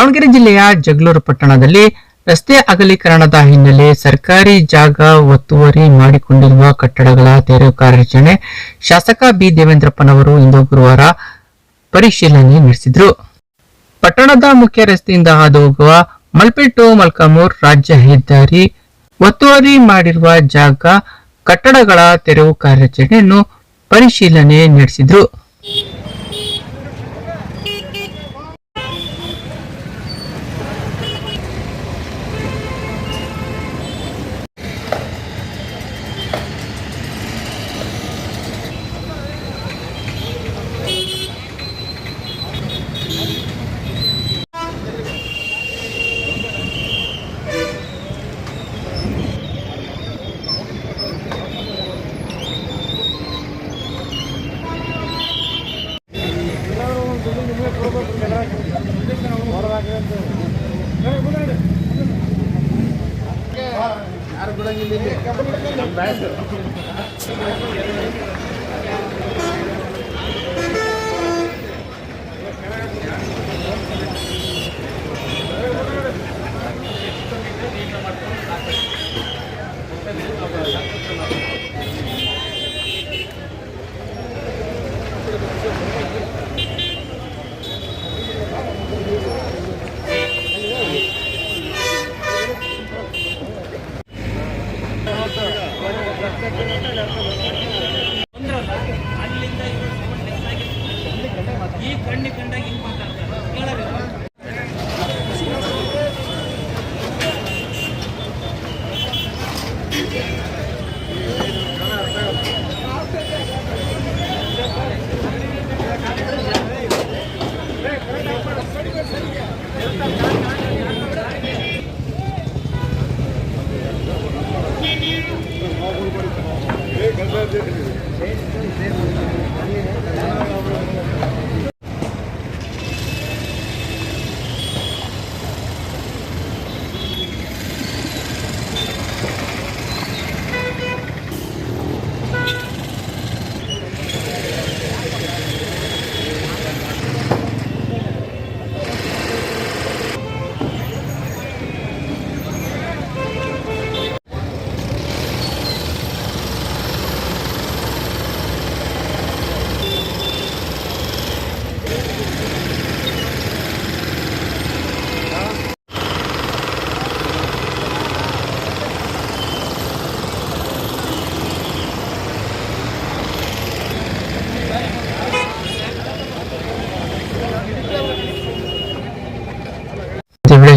ದಾವಣಗೆರೆ ಜಿಲ್ಲೆಯ ಜಗಳೂರು ಪಟ್ಟಣದಲ್ಲಿ ರಸ್ತೆ ಅಗಲೀಕರಣದ ಹಿನ್ನೆಲೆ ಸರ್ಕಾರಿ ಜಾಗ ಒತ್ತುವರಿ ಮಾಡಿಕೊಂಡಿರುವ ಕಟ್ಟಡಗಳ ತೆರವು ಕಾರ್ಯಾಚರಣೆ ಶಾಸಕ ಬಿ ದೇವೇಂದ್ರಪ್ಪನವರು ಇಂದು ಗುರುವಾರ ಪರಿಶೀಲನೆ ನಡೆಸಿದರು. ಪಟ್ಟಣದ ಮುಖ್ಯ ರಸ್ತೆಯಿಂದ ಹಾದು ಹೋಗುವ ಮಲ್ಪೆ ಮಲ್ಕಾಮೂರ್ ರಾಜ್ಯ ಹೆದ್ದಾರಿ ಒತ್ತುವರಿ ಮಾಡಿರುವ ಜಾಗ ಕಟ್ಟಡಗಳ ತೆರವು ಕಾರ್ಯಾಚರಣೆಯನ್ನು ಪರಿಶೀಲನೆ ನಡೆಸಿದ್ರು. ಇದೇ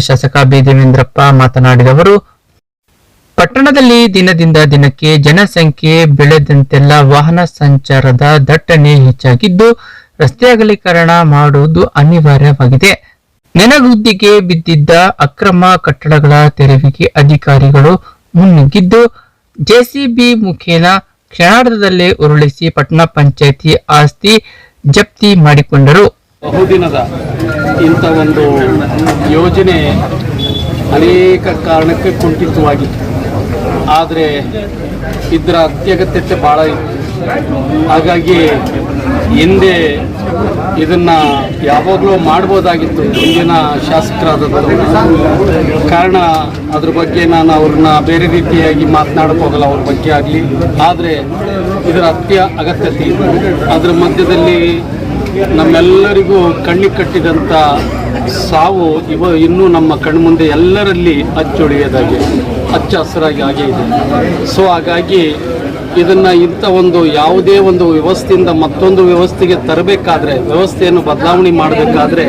ಶಾಸಕ ಬಿ ದೇವೇಂದ್ರಪ್ಪ ಮಾತನಾಡಿದವರು, ಪಟ್ಟಣದಲ್ಲಿ ದಿನದಿಂದ ದಿನಕ್ಕೆ ಜನಸಂಖ್ಯೆ ಬೆಳೆದಂತೆಲ್ಲ ವಾಹನ ಸಂಚಾರದ ದಟ್ಟಣೆ ಹೆಚ್ಚಾಗಿದ್ದು, ರಸ್ತೆ ಅಗಲೀಕರಣ ಮಾಡುವುದು ಅನಿವಾರ್ಯವಾಗಿದೆ. ನೆನಗುದ್ದಿಗೆ ಬಿದ್ದಿದ್ದ ಅಕ್ರಮ ಕಟ್ಟಡಗಳ ತೆರವಿಗೆ ಅಧಿಕಾರಿಗಳು ಮುನ್ನುಗ್ಗಿದ್ದು, ಜೆಸಿಬಿ ಮುಖೇನ ಕ್ಷಣಾರ್ಧದಲ್ಲೇ ಉರುಳಿಸಿ ಪಟ್ಟಣ ಪಂಚಾಯಿತಿ ಆಸ್ತಿ ಜಪ್ತಿ ಮಾಡಿಕೊಂಡರು. ಬಹುದಿನದ ಇಂಥ ಒಂದು ಯೋಜನೆ ಅನೇಕ ಕಾರಣಕ್ಕೆ ಕುಂಠಿತವಾಗಿತ್ತು. ಆದರೆ ಇದರ ಅತ್ಯಗತ್ಯತೆ ಭಾಳ ಇತ್ತು. ಹಾಗಾಗಿ ಹಿಂದೆ ಇದನ್ನು ಯಾವಾಗಲೂ ಮಾಡ್ಬೋದಾಗಿತ್ತು. ಹಿಂದಿನ ಶಾಸಕರಾದವರು. ಕಾರಣ ಅದ್ರ ಬಗ್ಗೆ ನಾನು ಅವ್ರನ್ನ ಬೇರೆ ರೀತಿಯಾಗಿ ಮಾತನಾಡಕ್ಕೆ ಹೋಗಲ್ಲ ಅವ್ರ ಬಗ್ಗೆ ಆಗಲಿ. ಆದರೆ ಇದರ ಅತ್ಯ ಅಗತ್ಯತೆ ಅದ್ರ ಮಧ್ಯದಲ್ಲಿ ನಮ್ಮೆಲ್ಲರಿಗೂ ಕಣ್ಣಿಗೆ ಕಟ್ಟಿದಂಥ ಸಾವು ಇವ ಇನ್ನೂ ನಮ್ಮ ಕಣ್ಮುಂದೆ ಎಲ್ಲರಲ್ಲಿ ಅಚ್ಚೊಳಿಯೋದಾಗಿ ಹಚ್ಚ ಹಸಿರಾಗಿ ಆಗೇ ಇದೆ. ಸೊ ಹಾಗಾಗಿ ಇದನ್ನು ಇಂಥ ಒಂದು ಯಾವುದೇ ಒಂದು ವ್ಯವಸ್ಥೆಯಿಂದ ಮತ್ತೊಂದು ವ್ಯವಸ್ಥೆಗೆ ತರಬೇಕಾದ್ರೆ, ವ್ಯವಸ್ಥೆಯನ್ನು ಬದಲಾವಣೆ ಮಾಡಬೇಕಾದ್ರೆ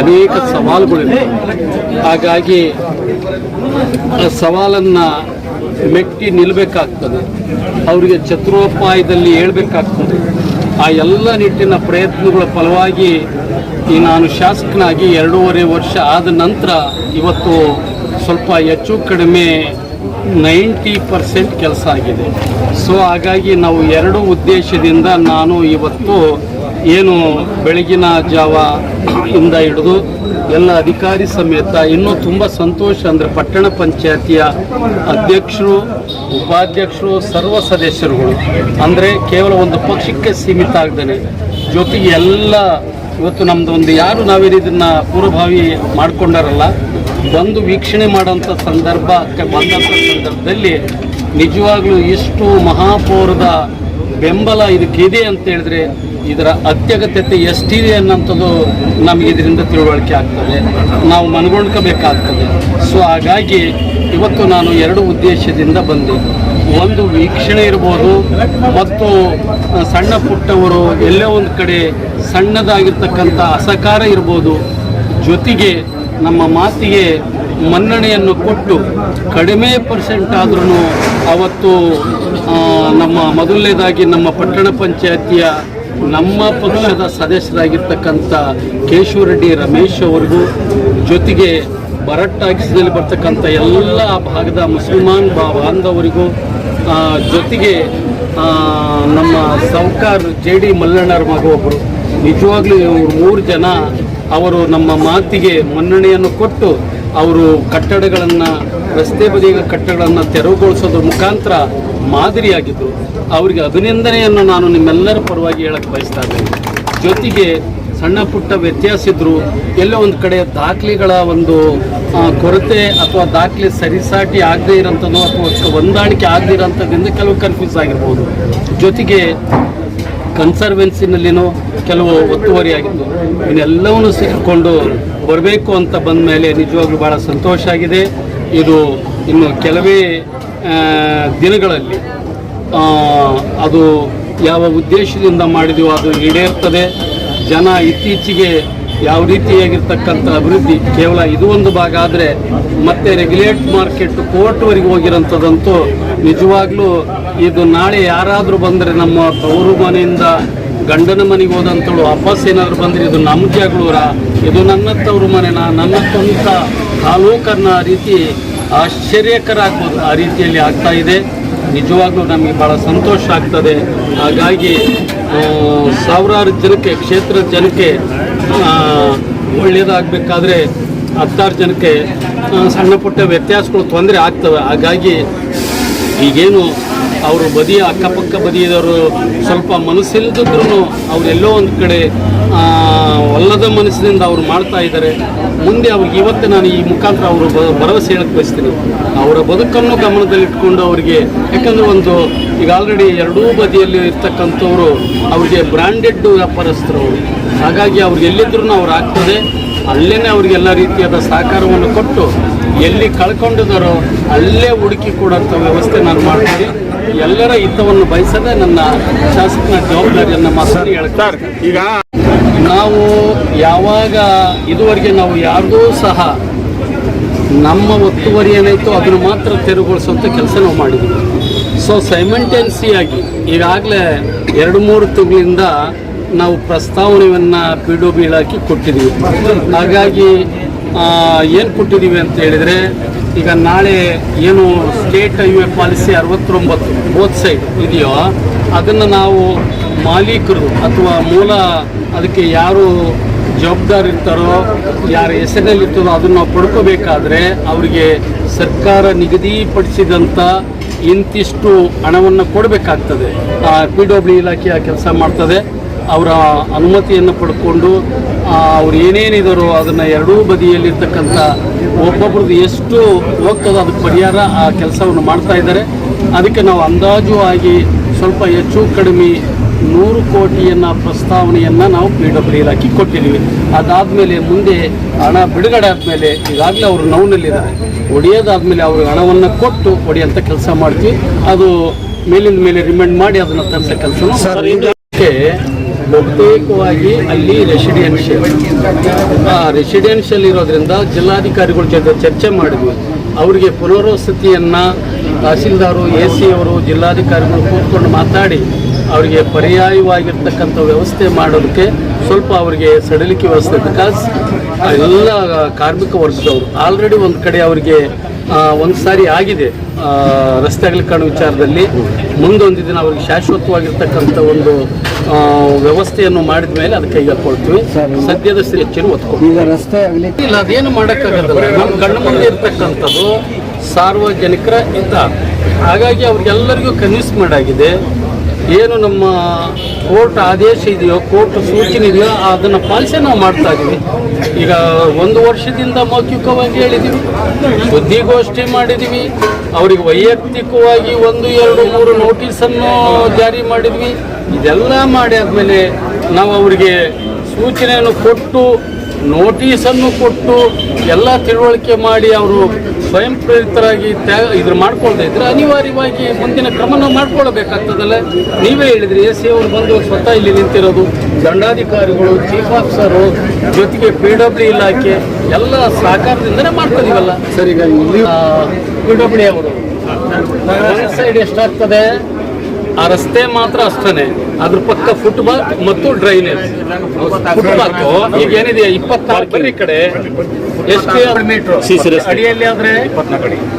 ಅನೇಕ ಸವಾಲುಗಳಿವೆ. ಹಾಗಾಗಿ ಆ ಸವಾಲನ್ನು ಮೆಟ್ಟಿ ನಿಲ್ಲಬೇಕಾಗ್ತದೆ ಅವರಿಗೆ ಚತುರೋಪಾಯದಲ್ಲಿ ಹೇಳ್ಬೇಕಾಗ್ತದೆ. ಆ ಎಲ್ಲ ನಿಟ್ಟಿನ ಪ್ರಯತ್ನಗಳ ಫಲವಾಗಿ ಈ ನಾನು ಶಾಸಕನಾಗಿ ಎರಡೂವರೆ ವರ್ಷ ಆದ ನಂತರ ಇವತ್ತು ಸ್ವಲ್ಪ ಹೆಚ್ಚು ಕಡಿಮೆ ನೈಂಟಿ ಪರ್ಸೆಂಟ್ ಕೆಲಸ ಆಗಿದೆ. ಸೊ ಹಾಗಾಗಿ ನಾವು ಎರಡು ಉದ್ದೇಶದಿಂದ ನಾನು ಇವತ್ತು ಏನು ಬೆಳಗಿನ ಜಾವ ಇಂದ ಹಿಡಿದು ಎಲ್ಲ ಅಧಿಕಾರಿ ಸಮೇತ ಇನ್ನೂ ತುಂಬ ಸಂತೋಷ ಅಂದರೆ ಪಟ್ಟಣ ಪಂಚಾಯತಿಯ ಅಧ್ಯಕ್ಷರು ಉಪಾಧ್ಯಕ್ಷರು, ಸರ್ವ ಸದಸ್ಯರುಗಳು. ಅಂದರೆ ಕೇವಲ ಒಂದು ಪಕ್ಷಕ್ಕೆ ಸೀಮಿತ ಆಗ್ದೇನೆ. ಜೊತೆಗೆ ಎಲ್ಲ, ಇವತ್ತು ನಮ್ಮದು ಒಂದು ಯಾರು ನಾವೇನು ಇದನ್ನು ಪೂರ್ವಭಾವಿ ಮಾಡಿಕೊಂಡಾರಲ್ಲ, ಬಂದು ವೀಕ್ಷಣೆ ಮಾಡೋಂಥ ಸಂದರ್ಭ ಬಂದಂಥ ಸಂದರ್ಭದಲ್ಲಿ ನಿಜವಾಗ್ಲೂ ಇಷ್ಟು ಮಹಾಪೌರದ ಬೆಂಬಲ ಇದಕ್ಕಿದೆ ಅಂತ ಹೇಳಿದ್ರೆ, ಇದರ ಅತ್ಯಗತ್ಯತೆ ಎಷ್ಟಿದೆ ಅನ್ನೋಂಥದ್ದು ನಮಗೆ ಇದರಿಂದ ತಿಳುವಳಿಕೆ ಆಗ್ತದೆ. ನಾವು ಮನಗೊಂಡ್ಕೋಬೇಕಾಗ್ತದೆ. ಸೊ ಹಾಗಾಗಿ ಇವತ್ತು ನಾನು ಎರಡು ಉದ್ದೇಶದಿಂದ ಬಂದೆ. ಒಂದು ವೀಕ್ಷಣೆ ಇರ್ಬೋದು, ಮತ್ತು ಸಣ್ಣ ಪುಟ್ಟವರು, ಎಲ್ಲೇ ಒಂದು ಕಡೆ ಸಣ್ಣದಾಗಿರ್ತಕ್ಕಂಥ ಅಸಕಾರ ಇರ್ಬೋದು, ಜೊತೆಗೆ ನಮ್ಮ ಮಾತಿಗೆ ಮನ್ನಣೆಯನ್ನು ಕೊಟ್ಟು ಕಡಿಮೆ ಪರ್ಸೆಂಟ್ ಆದ್ರೂ ಅವತ್ತು ನಮ್ಮ ಮೊದಲನೇದಾಗಿ ನಮ್ಮ ಪಟ್ಟಣ ಪಂಚಾಯತಿಯ ನಮ್ಮ ಪಕ್ಷದ ಸದಸ್ಯರಾಗಿರ್ತಕ್ಕಂಥ ಕೇಶವರೆಡ್ಡಿ ರಮೇಶ್ ಅವರಿಗೂ ಜೊತೆಗೆ ಬರಟ್ ಆಫೀಸ್ನಲ್ಲಿ ಬರ್ತಕ್ಕಂಥ ಎಲ್ಲ ಭಾಗದ ಮುಸಲ್ಮಾನ್ ಬಾಂಧವರಿಗೂ ಜೊತೆಗೆ ನಮ್ಮ ಸಾವ್ಕಾರ್ ಜೆ ಡಿ ಮಲ್ಲಣ್ಣರ ಮಗ ಒಬ್ಬರು ನಿಜವಾಗ್ಲೂ ಮೂರು ಜನ ಅವರು ನಮ್ಮ ಮಾತಿಗೆ ಮನ್ನಣೆಯನ್ನು ಕೊಟ್ಟು ಅವರು ಕಟ್ಟಡಗಳನ್ನು, ರಸ್ತೆ ಬದಿಯ ಕಟ್ಟಡಗಳನ್ನು ತೆರವುಗೊಳಿಸೋದ್ರ ಮುಖಾಂತರ ಮಾದರಿಯಾಗಿದ್ದರು ಅವರಿಗೆ ಅಭಿನಂದನೆಯನ್ನು ನಾನು ನಿಮ್ಮೆಲ್ಲರ ಪರವಾಗಿ ಹೇಳಕ್ಕೆ ಬಯಸ್ತಾ ಇದ್ದೇನೆ. ಜೊತೆಗೆ ಸಣ್ಣ ಪುಟ್ಟ ವ್ಯತ್ಯಾಸ ಇದ್ದರು ಎಲ್ಲೋ ಒಂದು ಕಡೆ ದಾಖಲೆಗಳ ಒಂದು ಕೊರತೆ ಅಥವಾ ದಾಖಲೆ ಸರಿಸಾಟಿ ಆಗದೇ ಇರೋಂಥದ್ದು ಅಥವಾ ಹೊಂದಾಣಿಕೆ ಆಗದೇ ಇರೋಂಥದ್ದಿಂದ ಕೆಲವು ಕನ್ಫ್ಯೂಸ್ ಆಗಿರ್ಬೋದು. ಜೊತೆಗೆ ಕನ್ಸರ್ವೆನ್ಸಿನಲ್ಲಿನೂ ಕೆಲವು ಒತ್ತುವರಿ ಆಗಿದ್ದು, ಇನ್ನೆಲ್ಲವನ್ನು ಸೇರಿಕೊಂಡು ಬರಬೇಕು ಅಂತ ಬಂದ ಮೇಲೆ ನಿಜವಾಗ್ಲೂ ಭಾಳ ಸಂತೋಷ ಆಗಿದೆ. ಇದು ಇನ್ನು ಕೆಲವೇ ದಿನಗಳಲ್ಲಿ ಅದು ಯಾವ ಉದ್ದೇಶದಿಂದ ಮಾಡಿದೆಯೋ ಅದು ಈಡೇರ್ತದೆ. ಜನ ಇತ್ತೀಚೆಗೆ ಯಾವ ರೀತಿಯಾಗಿರ್ತಕ್ಕಂಥ ಅಭಿವೃದ್ಧಿ? ಕೇವಲ ಇದು ಒಂದು ಭಾಗ ಆದರೆ ಮತ್ತೆ ರೆಗ್ಯುಲೇಟ್ ಮಾರ್ಕೆಟ್ ಕೋರ್ಟ್ವರೆಗೆ ಹೋಗಿರೋಂಥದ್ದಂತೂ ನಿಜವಾಗ್ಲೂ ಇದು ನಾಳೆ ಯಾರಾದರೂ ಬಂದರೆ ನಮ್ಮ ತವರು ಮನೆಯಿಂದ ಗಂಡನ ಮನೆಗೆ ಹೋದಂಥಳು ವಾಪಸ್ ಏನಾದರೂ ಬಂದರೆ ಇದು ನಮ್ಮ ಜಗಳೂರ ಇದು ನನ್ನ ತವರು ಮನೆನ ನನ್ನ ಸ್ವಂತ ತಾಲೂಕನ್ನ ರೀತಿ ಆಶ್ಚರ್ಯಕರ ಆಗ್ಬೋದು ಆ ರೀತಿಯಲ್ಲಿ ಆಗ್ತಾ ಇದೆ. ನಿಜವಾಗ್ಲೂ ನಮಗೆ ಭಾಳ ಸಂತೋಷ ಆಗ್ತದೆ. ಹಾಗಾಗಿ ಸಾವಿರಾರು ಜನಕ್ಕೆ, ಕ್ಷೇತ್ರದ ಜನಕ್ಕೆ ಒಳ್ಳೆಯದಾಗಬೇಕಾದ್ರೆ ಹತ್ತಾರು ಜನಕ್ಕೆ ಸಣ್ಣ ಪುಟ್ಟ ವ್ಯತ್ಯಾಸಗಳು ತೊಂದರೆ ಆಗ್ತವೆ. ಹಾಗಾಗಿ ಈಗೇನು ಅವರು ಬದಿಯ ಅಕ್ಕಪಕ್ಕ ಬದಿಯದವರು ಸ್ವಲ್ಪ ಮನಸ್ಸಿಲ್ದಿದ್ರು ಅವರೆಲ್ಲೋ ಒಂದು ಕಡೆ ಒಲ್ಲದ ಮನಸ್ಸಿನಿಂದ ಅವರು ಮಾಡ್ತಾ ಇದ್ದಾರೆ. ಮುಂದೆ ಅವ್ರಿಗೆ ಇವತ್ತು ನಾನು ಈ ಮುಖಾಂತರ ಅವರು ಭರವಸೆ ಹೇಳಕ್ಕೆ ಬಯಸ್ತೀನಿ. ಅವರ ಬದುಕನ್ನು ಗಮನದಲ್ಲಿಟ್ಕೊಂಡು ಅವರಿಗೆ ಯಾಕಂದರೆ ಒಂದು ಈಗ ಆಲ್ರೆಡಿ ಎರಡೂ ಬದಿಯಲ್ಲಿ ಇರ್ತಕ್ಕಂಥವ್ರು ಅವರಿಗೆ ಬ್ರ್ಯಾಂಡೆಡ್ ವ್ಯಾಪಾರಸ್ಥರು ಅವರು. ಹಾಗಾಗಿ ಅವ್ರಿಗೆ ಎಲ್ಲಿದ್ರೂ ಅವ್ರು ಆಗ್ತದೆ. ಅಲ್ಲೇ ಅವ್ರಿಗೆಲ್ಲ ರೀತಿಯಾದ ಸಹಕಾರವನ್ನು ಕೊಟ್ಟು ಎಲ್ಲಿ ಕಳ್ಕೊಂಡಿದ್ದಾರೋ ಅಲ್ಲೇ ಹುಡುಕಿ ಕೊಡೋಂಥ ವ್ಯವಸ್ಥೆ ನಾನು ಮಾಡ್ತೀನಿ. ಎಲ್ಲರ ಹಿತವನ್ನು ಬಯಸದೆ ನನ್ನ ಶಾಸಕನ ಜವಾಬ್ದಾರಿಯನ್ನು ಮಾತ್ರ ಹೇಳ್ತಾರೆ ಈಗ ನಾವು ಯಾವಾಗ ಇದುವರೆಗೆ ನಾವು ಯಾರ್ದೂ ಸಹ ನಮ್ಮ ಒತ್ತುವರಿ ಏನಾಯಿತು ಅದನ್ನು ಮಾತ್ರ ತೆರವುಗೊಳಿಸುವಂಥ ಕೆಲಸ ನಾವು ಮಾಡಿದ್ವಿ. ಸೊ ಸೈಮೆಂಟೆನ್ಸಿಯಾಗಿ ಈಗಾಗಲೇ ಎರಡು ಮೂರು ತಿಂಗಳಿಂದ ನಾವು ಪ್ರಸ್ತಾವನೆಯನ್ನು ಪಿ ಡು ಬಿ ಇಲಾಖೆ ಕೊಟ್ಟಿದ್ದೀವಿ. ಹಾಗಾಗಿ ಏನು ಕೊಟ್ಟಿದ್ದೀವಿ ಅಂತ ಹೇಳಿದರೆ, ಈಗ ನಾಳೆ ಏನು ಸ್ಟೇಟ್ ಹೈವೇ ಪಾಲಿಸಿ ಅರವತ್ತೊಂಬತ್ತು ಬೋತ್ ಸೈಡ್ ಇದೆಯೋ, ಅದನ್ನು ನಾವು ಮಾಲೀಕರು ಅಥವಾ ಮೂಲ ಅದಕ್ಕೆ ಯಾರು ಜವಾಬ್ದಾರಿ ಇರ್ತಾರೋ ಯಾರ ಹೆಸರಿನಲ್ಲಿ ಅದನ್ನು ನಾವು ಪಡ್ಕೋಬೇಕಾದ್ರೆ ಅವರಿಗೆ ಸರ್ಕಾರ ನಿಗದಿಪಡಿಸಿದಂಥ ಇಂತಿಷ್ಟು ಹಣವನ್ನು ಕೊಡಬೇಕಾಗ್ತದೆ. ಪಿ ಡಬ್ಲ್ಯೂ ಇಲಾಖೆ ಆ ಕೆಲಸ ಮಾಡ್ತದೆ. ಅವರ ಅನುಮತಿಯನ್ನು ಪಡ್ಕೊಂಡು ಆ, ಅವ್ರು ಏನೇನಿದಾರೋ ಅದನ್ನು ಎರಡೂ ಬದಿಯಲ್ಲಿರ್ತಕ್ಕಂಥ ಒಬ್ಬೊಬ್ರದ್ದು ಎಷ್ಟು ಹೋಗ್ತದೋ ಅದಕ್ಕೆ ಪರಿಹಾರ ಆ ಕೆಲಸವನ್ನು ಮಾಡ್ತಾ ಇದ್ದಾರೆ. ಅದಕ್ಕೆ ನಾವು ಅಂದಾಜು ಆಗಿ ಸ್ವಲ್ಪ ಹೆಚ್ಚು ಕಡಿಮೆ ನೂರು ಕೋಟಿಯನ್ನು ಪ್ರಸ್ತಾವನೆಯನ್ನು ನಾವು ಪಿ ಡಬ್ಲ್ಯೂ ಇಲಾಖೆ ಕೊಟ್ಟಿದ್ದೀವಿ. ಅದಾದಮೇಲೆ ಮುಂದೆ ಹಣ ಬಿಡುಗಡೆ ಆದಮೇಲೆ ಈಗಾಗಲೇ ಅವರು ನೋವಿನಲ್ಲಿದ್ದಾರೆ ಒಡೆಯೋದಾದ್ಮೇಲೆ ಅವರು ಹಣವನ್ನು ಕೊಟ್ಟು ಒಡೆಯೋಂಥ ಕೆಲಸ ಮಾಡ್ತೀವಿ. ಅದು ಮೇಲಿಂದ ಮೇಲೆ ರಿಮೈಂಡ್ ಮಾಡಿ ಅದನ್ನು ತರಿಸೋ ಕೆಲಸ ಬಹುತೇಕವಾಗಿ ಅಲ್ಲಿ ರೆಸಿಡೆನ್ಷಿಯಲ್ ಆ ರೆಸಿಡೆನ್ಷಿಯಲ್ ಇರೋದ್ರಿಂದ ಜಿಲ್ಲಾಧಿಕಾರಿಗಳ ಜೊತೆ ಚರ್ಚೆ ಮಾಡಿದ್ವಿ. ಅವರಿಗೆ ಪುನರ್ವಸತಿಯನ್ನು ತಹಸೀಲ್ದಾರು ಎ ಸಿ ಅವರು ಜಿಲ್ಲಾಧಿಕಾರಿಗಳು ಕೂತ್ಕೊಂಡು ಮಾತಾಡಿ ಅವರಿಗೆ ಪರ್ಯಾಯವಾಗಿರ್ತಕ್ಕಂಥ ವ್ಯವಸ್ಥೆ ಮಾಡೋದಕ್ಕೆ ಸ್ವಲ್ಪ ಅವರಿಗೆ ಸಡಿಲಿಕೆ ವ್ಯವಸ್ಥೆ ಬಿಕಾಸ್ ಎಲ್ಲ ಕಾರ್ಮಿಕ ವರ್ಗದವರು ಆಲ್ರೆಡಿ ಒಂದು ಕಡೆ ಅವರಿಗೆ ಒಂದು ಸಾರಿ ಆಗಿದೆ ರಸ್ತೆ ಅಗಲೀಕರಣ ವಿಚಾರದಲ್ಲಿ. ಮುಂದೊಂದು ದಿನ ಅವ್ರಿಗೆ ಶಾಶ್ವತವಾಗಿರ್ತಕ್ಕಂಥ ಒಂದು ವ್ಯವಸ್ಥೆಯನ್ನು ಮಾಡಿದ ಮೇಲೆ ಅದಕ್ಕೆ ಕೈಗೆ ಸದ್ಯದ ಹೆಚ್ಚಿನ ರಸ್ತೆ ಇಲ್ಲ ಅದೇನು ಮಾಡೋಕ್ಕಾಗಲ್ಲ. ನಮ್ಮ ಕಣ್ಣು ಮುಂದೆ ಇರ್ತಕ್ಕಂಥದ್ದು ಸಾರ್ವಜನಿಕರ ಹಿತ. ಹಾಗಾಗಿ ಅವ್ರಿಗೆಲ್ಲರಿಗೂ ಕನ್ವಿನ್ಸ್ ಮಾಡಾಗಿದೆ. ಏನು ನಮ್ಮ ಕೋರ್ಟ್ ಆದೇಶ ಇದೆಯೋ, ಕೋರ್ಟ್ ಸೂಚನೆ ಇದೆಯೋ, ಅದನ್ನು ಪಾಲಿಸೇ ನಾವು ಮಾಡ್ತಾ ಇದ್ದೀವಿ ಈಗ ಒಂದು ವರ್ಷದಿಂದ ಮೌಖಿಕವಾಗಿ ಹೇಳಿದ್ದೀವಿ ಸುದ್ದಿಗೋಷ್ಠಿ ಮಾಡಿದ್ದೀವಿ ಅವರಿಗೆ ವೈಯಕ್ತಿಕವಾಗಿ ಒಂದು, ಎರಡು, ಮೂರು ನೋಟಿಸನ್ನು ಜಾರಿ ಮಾಡಿದ್ವಿ. ಇದೆಲ್ಲ ಮಾಡಿ ಆದಮೇಲೆ ನಾವು ಅವರಿಗೆ ಸೂಚನೆಯನ್ನು ಕೊಟ್ಟು, ನೋಟಿಸನ್ನು ಕೊಟ್ಟು ಎಲ್ಲ ತಿಳುವಳಿಕೆ ಮಾಡಿ ಅವರು ಸ್ವಯಂ ಪ್ರೇರಿತರಾಗಿ ತ್ಯಾಗ ಇದ್ರ ಮಾಡ್ಕೊಳ್ತಾ ಇದ್ರೆ ಅನಿವಾರ್ಯವಾಗಿ ಮುಂದಿನ ಕ್ರಮ ನಾವು ಮಾಡ್ಕೊಳ್ಬೇಕಾಗ್ತದಲ್ಲ. ನೀವೇ ಹೇಳಿದ್ರಿ ಎಸ್ ಸಿ ಅವರು ಬಂದು ಸ್ವತಃ ಇಲ್ಲಿ ನಿಂತಿರೋದು. ದಂಡಾಧಿಕಾರಿಗಳು ಚೀಫ್ ಆಫೀಸರು ಜೊತೆಗೆ ಪಿ ಡಬ್ಲ್ಯೂ ಇಲಾಖೆ ಎಲ್ಲ ಸಹಕಾರದಿಂದನೇ ಮಾಡ್ಕೊಂಡಿವಲ್ಲ. ಸರಿ ಈಗ ಪಿ ಡಬ್ಲ್ಯೂ ಅವರು. ಸೈಡ್ ಎಷ್ಟಾಗ್ತದೆ? ಆ ರಸ್ತೆ ಮಾತ್ರ ಅಷ್ಟೇ ಅದ್ರ ಪಕ್ಕ ಫುಟ್ಬಾಲ್ ಮತ್ತು ಡ್ರೈನೇಜ್ ಫುಟ್ಪಾತ್ ಈಗ ಏನಿದೆಯಾ ಇಪ್ಪತ್ತಾರು ಬರ್ರಿ ಈ ಕಡೆ. ಎಷ್ಟು ಅಡಿಯಲ್ಲಿ ಆದ್ರೆ?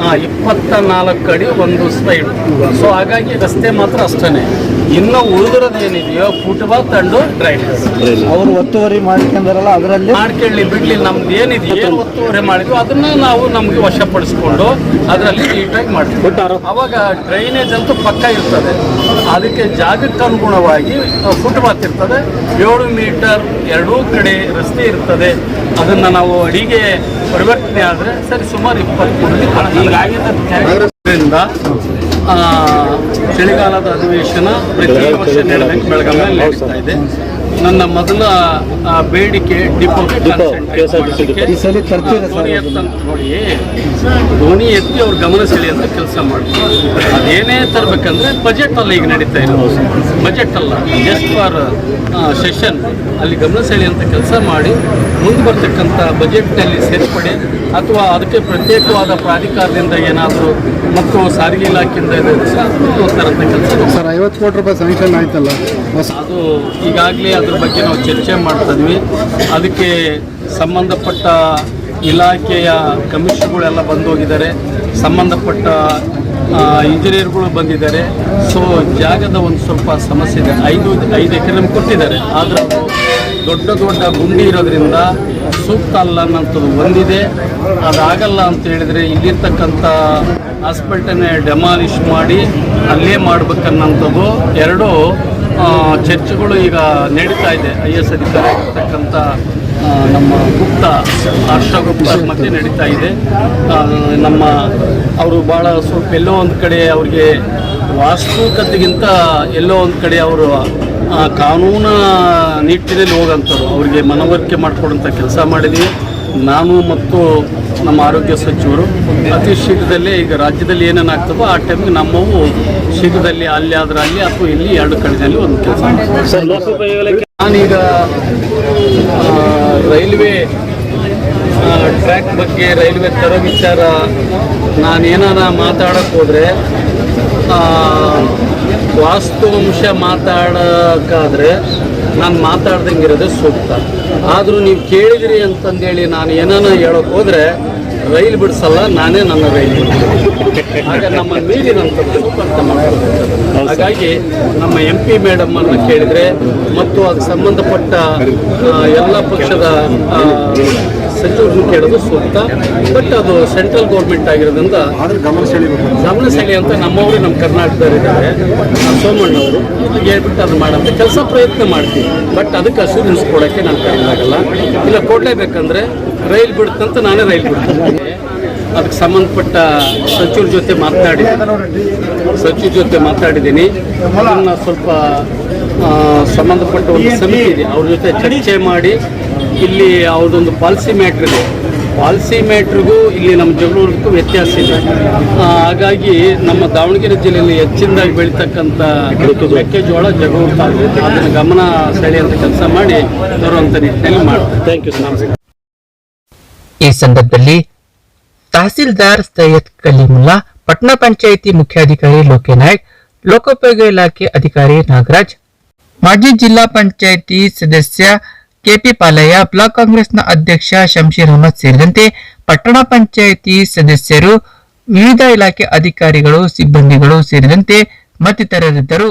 ಹಾ ಇಪ್ಪತ್ತ ನಾಲ್ಕು ಅಡಿ ಒಂದು ಸೈಡ್ ಸೊ ಹಾಗಾಗಿ ರಸ್ತೆ ಮಾತ್ರ ಅಷ್ಟೇ ಇನ್ನು ಉಳಿದಿರೋದು ಏನಿದೆಯೋ ಫುಟ್ಬಾಲ್ ಅಂಡ್ ಡ್ರೈನೇಜ್ ಅವರು ಒತ್ತುವರಿ ಮಾಡ್ಕೊಂಡಾರಲ್ಲ ಅದರಲ್ಲಿ ಮಾಡ್ಕೊಳ್ಳಿ ಬಿಡ್ಲಿ ನಮ್ದು ಏನಿದೆಯೋ ಒತ್ತುವರಿ ಮಾಡಿದ್ವಿ. ಅದನ್ನ ನಾವು ನಮ್ಗೆ ವಶಪಡಿಸ್ಕೊಂಡು ಅದರಲ್ಲಿ ನೀಟಾಗಿ ಮಾಡ್ತೀವಿ. ಅವಾಗ ಡ್ರೈನೇಜ್ ಅಂತೂ ಪಕ್ಕ ಇರ್ತದೆ. ಅದಕ್ಕೆ ಜಾಗಕ್ಕೆ ಅನುಗುಣವಾಗಿ ಫುಟ್ಪಾತ್ ಇರ್ತದೆ. ಏಳು ಮೀಟರ್ ಎರಡೂ ಕಡೆ ರಸ್ತೆ ಇರ್ತದೆ. ಅದನ್ನು ನಾವು ಅಡಿಗೆ ಪರಿವರ್ತನೆ ಆದರೆ ಸರಿ ಸುಮಾರು ಇಪ್ಪತ್ತು ಈಗಾಗಿದ್ದರಿಂದ ಚಳಿಗಾಲದ ಅಧಿವೇಶನ ಪ್ರತಿ ವರ್ಷ ಬೆಳಗಾವಿಯಲ್ಲಿ ನಡೀತಾ ಇದೆ. ನನ್ನ ಮೊದಲ ಆ, ಬೇಡಿಕೆ ಡಿಪೋ ಎತ್ತಂತ ನೋಡಿ ಧ್ವನಿ ಎತ್ತಿ ಅವ್ರ ಗಮನ ಸೆಳೆಯುವಂತ ಕೆಲಸ ಮಾಡ್ತಾರೆ ಅದೇನೇ ತರಬೇಕಂದ್ರೆ ಬಜೆಟ್ ಅಲ್ಲ ಈಗ ನಡೀತಾ ಇಲ್ಲ ಬಜೆಟ್ ಅಲ್ಲ ಜಸ್ಟ್ ಫಾರ್ ಸೆಷನ್ ಅಲ್ಲಿ ಗಮನ ಸೆಳೆಯುವಂತ ಕೆಲಸ ಮಾಡಿ ಮುಂದೆ ಬರ್ತಕ್ಕಂಥ ಬಜೆಟ್ನಲ್ಲಿ ಸೇರ್ಪಡೆ ಅಥವಾ ಅದಕ್ಕೆ ಪ್ರತ್ಯೇಕವಾದ ಪ್ರಾಧಿಕಾರದಿಂದ ಏನಾದರೂ ಮತ್ತು ಸಾರಿಗೆ ಇಲಾಖೆಯಿಂದ ಏನಾದರೂ ಸಹ ಕೆಲಸ ಸರ್ ಐವತ್ತು ಕೋಟಿ ರೂಪಾಯಿ ಸ್ಯಾಂಕ್ಷನ್ ಆಯ್ತಲ್ಲ? ಅದು ಈಗಾಗಲೇ ಅದ್ರ ಬಗ್ಗೆ ನಾವು ಚರ್ಚೆ ಮಾಡ್ತಾ ಇದ್ವಿ. ಅದಕ್ಕೆ ಸಂಬಂಧಪಟ್ಟ ಇಲಾಖೆಯ ಕಮಿಷನ್ಗಳೆಲ್ಲ ಬಂದೋಗಿದ್ದಾರೆ. ಸಂಬಂಧಪಟ್ಟ ಇಂಜಿನಿಯರ್ಗಳು ಬಂದಿದ್ದಾರೆ. ಸೊ ಜಾಗದ ಒಂದು ಸ್ವಲ್ಪ ಸಮಸ್ಯೆ ಇದೆ. ಐದು ಐದು ಎಕರೆ ಕೊಟ್ಟಿದ್ದಾರೆ. ಆದರೆ ದೊಡ್ಡ ದೊಡ್ಡ ಗುಂಡಿ ಇರೋದ್ರಿಂದ ಸೂಕ್ತ ಅಲ್ಲ ಅನ್ನೋಂಥದ್ದು ಒಂದಿದೆ. ಅದಾಗಲ್ಲ ಅಂತ ಹೇಳಿದರೆ ಇಲ್ಲಿರ್ತಕ್ಕಂಥ ಹಾಸ್ಪಿಟಲ್ನೇ ಡೆಮಾಲಿಷ್ ಮಾಡಿ ಅಲ್ಲೇ ಮಾಡ್ಬೇಕನ್ನೋಂಥದ್ದು. ಎರಡು ಚರ್ಚೆಗಳು ಈಗ ನಡೀತಾ ಇದೆ. ಐ ಎಸ್ ಅಧಿಕಾರಿ ಆಗಿರ್ತಕ್ಕಂಥ ನಮ್ಮ ಗುಪ್ತ ಹರ್ಷ ಗುಪ್ತ ಮಧ್ಯೆ ನಡೀತಾ ಇದೆ. ನಮ್ಮ ಅವರು ಭಾಳ ಸ್ವಲ್ಪ ಎಲ್ಲೋ ಒಂದು ಕಡೆ ಅವ್ರಿಗೆ ವಾಸ್ತುಕತೆಗಿಂತ ಎಲ್ಲೋ ಒಂದು ಕಡೆ ಅವರು ಕಾನೂನ ನಿಟ್ಟಿನಲ್ಲಿ ಹೋಗಂಥವ್ರು ಅವರಿಗೆ ಮನವರಿಕೆ ಮಾಡಿಕೊಡುವಂಥ ಕೆಲಸ ಮಾಡಿದ್ವಿ. ನಾನು ಮತ್ತು ನಮ್ಮ ಆರೋಗ್ಯ ಸಚಿವರು ಅತಿ ಶೀಘ್ರದಲ್ಲೇ ಈಗ ರಾಜ್ಯದಲ್ಲಿ ಏನೇನಾಗ್ತದೋ ಆ ಟೈಮಿಗೆ ನಮ್ಮವು ಶೀಘ್ರದಲ್ಲಿ ಅಲ್ಲಿ ಆದ್ರೆ ಅಲ್ಲಿ ಅಥವಾ ಇಲ್ಲಿ ಎರಡು ಕಡೆಯಲ್ಲಿ ಒಂದು ಕೆಲಸ ನಾನೀಗ ರೈಲ್ವೆ ಟ್ರ್ಯಾಕ್ ಬಗ್ಗೆ ರೈಲ್ವೆ ತರೋ ವಿಚಾರ ನಾನೇನಾರ ಮಾತಾಡಕ್ಕೆ ಹೋದರೆ ವಾಸ್ತವಾಂಶ ಮಾತಾಡೋಕ್ಕಾದ್ರೆ ನಾನು ಮಾತಾಡ್ದಂಗೆ ಇರೋದೇ ಸೂಕ್ತ. ಆದರೂ ನೀವು ಕೇಳಿದ್ರಿ ಅಂತಂದೇಳಿ ನಾನು ಏನಾನ ಹೇಳೋಕೆ ಹೋದರೆ ರೈಲು ಬಿಡಿಸಲ್ಲ ನಾನೇ ನನ್ನ ರೈಲು ಆಗ ನಮ್ಮ ಮೀರಿ ಅಂತ ಮಾಡ್ಕೊಳ್ಬೇಕು. ಹಾಗಾಗಿ ನಮ್ಮ ಎಂ ಪಿ ಮೇಡಮ್ ಅನ್ನು ಕೇಳಿದರೆ ಮತ್ತು ಅದಕ್ಕೆ ಸಂಬಂಧಪಟ್ಟ ಎಲ್ಲ ಪಕ್ಷದ ಸಚಿವರನ್ನು ಕೇಳೋದು ಸೂಕ್ತ. ಬಟ್ ಅದು ಸೆಂಟ್ರಲ್ ಗೌರ್ಮೆಂಟ್ ಆಗಿರೋದ್ರಿಂದ ಆದ್ರೆ ಗಮನ ಸೆಳೆ ಅಂತ ನಮ್ಮವರು ನಮ್ಮ ಕರ್ನಾಟಕದವರಿದ್ದಾರೆ ಸೋಮಣ್ಣವರು ಹೇಳ್ಬಿಟ್ಟು ಅದು ಮಾಡೋಂಥ ಕೆಲಸ ಪ್ರಯತ್ನ ಮಾಡ್ತೀವಿ. ಬಟ್ ಅದಕ್ಕೆ ಅಸೂರೆನ್ಸ್ ಕೊಡೋಕ್ಕೆ ನಾನು ಕರೆಯಲಾಗಲ್ಲ ಇಲ್ಲ ಕೊಡಲೇಬೇಕಂದ್ರೆ ರೈಲ್ ಬಿಡುತ್ತಂತ ನಾನೇ ರೈಲ್ ಬಿಡ್ತೀನಿ. ಅದಕ್ಕೆ ಸಂಬಂಧಪಟ್ಟ ಸಚಿವರ ಜೊತೆ ಮಾತಾಡಿ ಸಚಿವ ಜೊತೆ ಮಾತಾಡಿದ್ದೀನಿ ಅದನ್ನು ಸ್ವಲ್ಪ ಸಂಬಂಧಪಟ್ಟ ಒಂದು ಸಮಿತಿ ಇದೆ. ಅವ್ರ ಜೊತೆ ಚರ್ಚೆ ಮಾಡಿ ಇಲ್ಲಿ ಅವ್ರದ್ದೊಂದು ಪಾಲಿಸಿ ಮ್ಯಾಟ್ರ್ ಇದೆ. ಪಾಲಿಸಿ ಮ್ಯಾಟ್ರಿಗೂ ಇಲ್ಲಿ ನಮ್ಮ ಜಗಳೂರಿಗೂ ವ್ಯತ್ಯಾಸ ಇದೆ. ಹಾಗಾಗಿ ನಮ್ಮ ದಾವಣಗೆರೆ ಜಿಲ್ಲೆಯಲ್ಲಿ ಹೆಚ್ಚಿನದಾಗಿ ಬೆಳೀತಕ್ಕಂಥ ಮೆಕ್ಕೆಜೋಳ ಜಗಳೂರು ತಾಲೂಕು ಅದನ್ನು ಗಮನ ಸೆಳೆಯುವಂಥ ಕೆಲಸ ಮಾಡಿ ಬರುವಂಥ ನಿಟ್ಟಿನಲ್ಲಿ ಮಾಡ್ತಾರೆ ಥ್ಯಾಂಕ್ ಯು ನಮಸ್ಕಾರ. ಈ ಸಂದರ್ಭದಲ್ಲಿ ತಹಸೀಲ್ದಾರ್ ಸೈಯದ್ ಕಲೀಮುಲ್ಲಾ ಪಟ್ನಾ ಪಂಚಾಯಿತಿ ಮುಖ್ಯಾಧಿಕಾರಿ ಲೋಕೆನಾಯಕ್ ಲೋಕೋಪಯೋಗ ಇಲಾಖೆ ಅಧಿಕಾರಿ ನಾಗರಾಜ್ ಮಾಜಿ ಜಿಲ್ಲಾ ಪಂಚಾಯಿತಿ ಸದಸ್ಯ ಕೆಪಿ ಪಾಲಯ್ಯ, ಬ್ಲಾಕ್ ಕಾಂಗ್ರೆಸ್ನ ಅಧ್ಯಕ್ಷ ಶಂಶೀರ್ ಅಹಮದ್ ಸೇರಿದಂತೆ ಪಟ್ಟಣ ಪಂಚಾಯಿತಿ ಸದಸ್ಯರು, ವಿವಿಧ ಇಲಾಖೆ ಅಧಿಕಾರಿಗಳು, ಸಿಬ್ಬಂದಿಗಳು ಸೇರಿದಂತೆ ಮತ್ತಿತರರಿದ್ದರು.